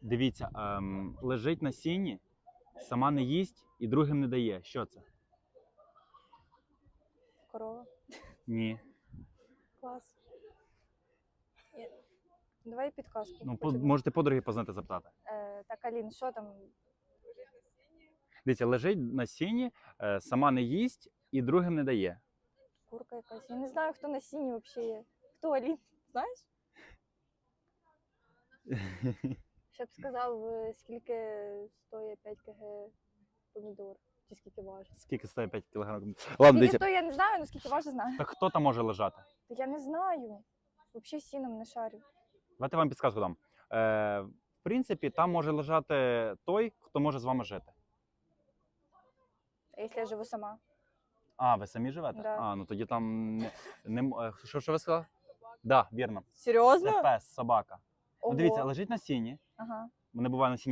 Дивіться, ем, лежить на сіні, сама не їсть і другим не дає. Що це? Корова. Ні. Клас. Давай підказку. Ну, по, можете подруги познати запитати. Е, так, Алін, що там? Дивіться, лежить на сіні, е, сама не їсть і другим не дає. Курка якась. Я не знаю, хто на сіні взагалі є. Хто Алін? Знаєш? Ще б сказав, е, скільки стоїть 5 кг помідор. Чи скільки важить. Скільки стоїть 5 кг? Ладно, Скільки дивіться. стоїть, я не знаю, але скільки важить, знаю. Так хто там може лежати? Та я не знаю. Взагалі сіном не шарю. Давайте вам підказку дам. Е, в принципі, там може лежати той, хто може з вами жити. А якщо я живу сама? А, ви самі живете? Да. А, ну тоді там не, не м- е, що, що ви сказали? Так, да, вірно. Це Серйозно? пес, собака. Ну, дивіться, лежить на сіні. Ага. Вони буває на сіні